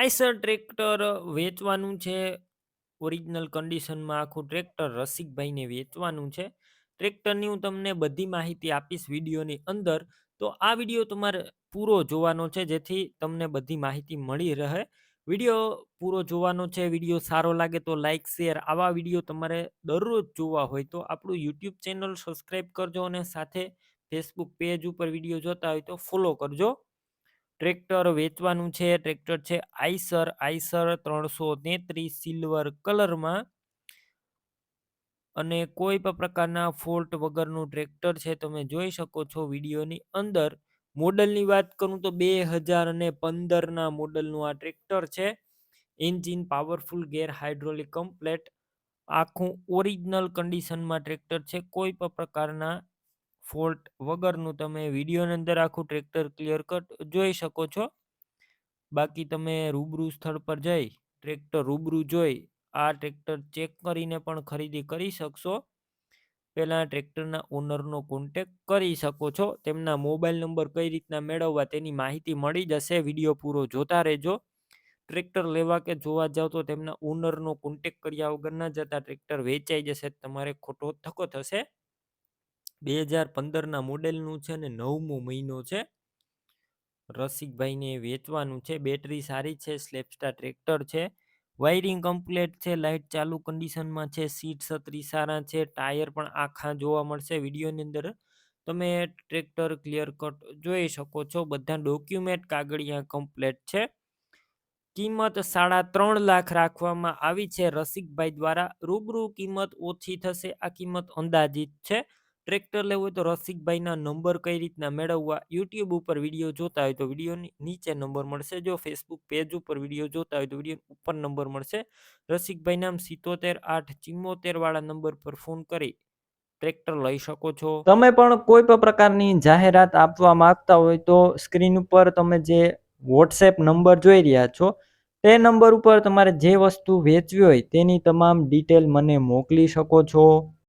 Eicher tractor વેચવાનું છે. Original કન્ડિશનમાં આખું ટ્રેક્ટર રસિકભાઈને વેચવાનું છે. ટ્રેક્ટરની હું તમને બધી માહિતી આપીશ વિડીયોની અંદર. તો આ વીડિયો તમારે પૂરો જોવાનો છે, જેથી તમને બધી માહિતી મળી રહે. વીડિયો પૂરો જોવાનો છે. વીડિયો સારો લાગે તો લાઇક શેર આવા વીડિયો તમારે દરરોજ જોવા હોય તો આપણું યુટ્યુબ ચેનલ સબસ્ક્રાઈબ કરજો અને સાથે ફેસબુક પેજ ઉપર વીડિયો જોતા હોય તો ફોલો કરજો. ટ્રેક્ટર વેચવાનું છે. ટ્રેક્ટર છે આઈસર આઈસર ત્રણસો તેત્રીસ સિલ્વર કલરમાં અને કોઈ પણ પ્રકારના ફોલ્ટ વગરનું ટ્રેક્ટર છે, તમે જોઈ શકો છો વિડીયોની અંદર મોડલની વાત કરું તો બે હજાર અને પંદરના મોડલનું આ ટ્રેક્ટર છે engine powerful, gear hydraulic, complete આખું ઓરિજિનલ કન્ડિશનમાં ટ્રેક્ટર છે, કોઈ પણ પ્રકારના ફોલ્ટ વગરનું તમે વિડીયોની અંદર આખું ટ્રેક્ટર ક્લિયર કટ જોઈ શકો છો. બાકી તમે રૂબરૂ સ્થળ પર જઈ, ટ્રેક્ટર રૂબરૂ જોઈ, આ ટ્રેક્ટર ચેક કરીને પણ ખરીદી કરી શકશો. પહેલાં ટ્રેક્ટરના ઓનરનો કોન્ટેક કરી શકો છો. તેમના મોબાઈલ નંબર કઈ રીતના મેળવવા તેની માહિતી મળી જશે, વીડિયો પૂરો જોતા રહેજો. ટ્રેક્ટર લેવા કે જોવા જાઓ તો તેમના ઓનરનો કોન્ટેક કર્યા વગર ના જતા ટ્રેક્ટર વેચાઈ જશે, તમારે ખોટો ધક્કો થશે. બે હજાર પંદરના મોડેલનું છે ને નવમો મહિનો છે. રસિકભાઈને વેચવાનું છે. બેટરી સારી છે, સ્લેપસ્ટાર ટ્રેક્ટર છે. વાયરિંગ કમ્પ્લેટ છે લાઇટ ચાલુ કન્ડિશનમાં છે, સીટ છત્રી સારા છે, ટાયર પણ આખા જોવા મળશે વિડીયોની અંદર. તમે ટ્રેક્ટર ક્લિયર કટ જોઈ શકો છો. બધા ડોક્યુમેન્ટ કાગળિયા કમ્પ્લેટ છે. કિંમત સાડા ત્રણ લાખ રાખવામાં આવી છે. રસિકભાઈ દ્વારા રૂબરૂ કિંમત ઓછી થશે. આ કિંમત અંદાજિત છે. ટ્રેક્ટર લેવું હોય તો રસિકભાઈના નંબર કઈ રીતના મેળવવા? યુટ્યુબ ઉપર વીડિયો જોતા હોય તો વિડીયોની નીચે નંબર મળશે. જો ફેસબુક પેજ ઉપર વીડિયો જોતા હોય તો વીડિયો ઉપર નંબર મળશે. રસિકભાઈ નામ સિત્તોતેર આઠ ચિમ્મોતેર વાળા નંબર પર ફોન કરી ટ્રેક્ટર લઈ શકો છો. તમે પણ કોઈ પણ પ્રકારની જાહેરાત આપવા માંગતા હોય તો સ્ક્રીન ઉપર તમે જે વોટ્સએપ નંબર જોઈ રહ્યા છો, તે નંબર ઉપર તમારે જે વસ્તુ વેચવી હોય તેની તમામ ડિટેલ મને મોકલી શકો છો.